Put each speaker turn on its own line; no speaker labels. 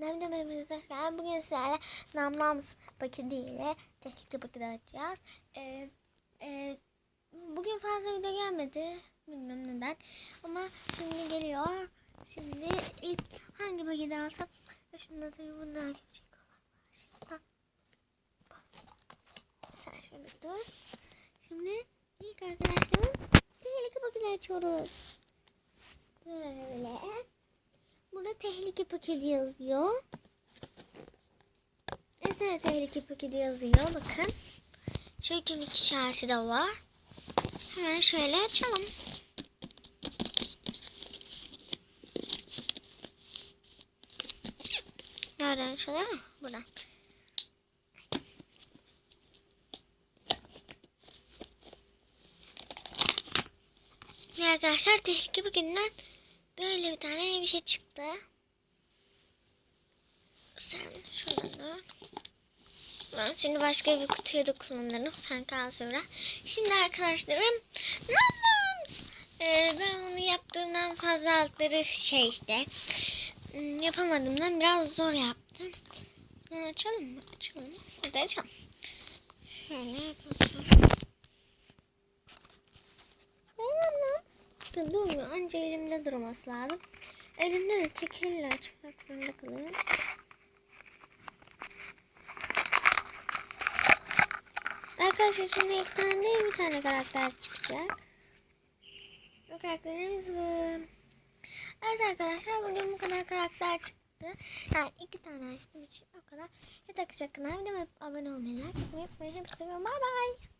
Hakkında bir bölümümüzde hoş geldiniz. Bugün sizlerle namlams paketiyle tehlike paketi açacağız. Ee, e, bugün fazla video gelmedi. Bilmem neden. Ama şimdi geliyor. Şimdi ilk hangi paketi alsam? Şunda tabii bunlar gelecek olan var. Sen şöyle dur. Şimdi ilk arkadaşlarım tehlike paketi açıyoruz. Böyle. Tehlike paketi yazıyor. Mesela tehlike paketi yazıyor. Bakın. Şöyle iki şarjı da var. Hemen şöyle açalım. Nereden şöyle? Buradan. Ve arkadaşlar tehlike paketinden böyle bir tane bir şey çıktı. Sen şuradan dur. Ben şimdi başka bir kutuya da kullanırım. Sen kal sonra. Şimdi arkadaşlarım namlams. Ee, ben onu yaptığımdan fazla altları şey işte hmm, yapamadığımdan biraz zor yaptım. Bunu açalım mı? Açalım. Hadi açalım. Şöyle yapalım. Durmuyor. Anca elimde durması lazım. Elimde de tek elle açmak zorunda kalıyorum. Arkadaşlar şimdi ekranda bir tane karakter çıkacak. O karakterimiz bu. Evet arkadaşlar bugün bu kadar karakter çıktı. Yani iki tane açtım için o kadar. Yeter ki sakın abone olmayı, like atmayı unutmayın. Hepsi. Bye bye.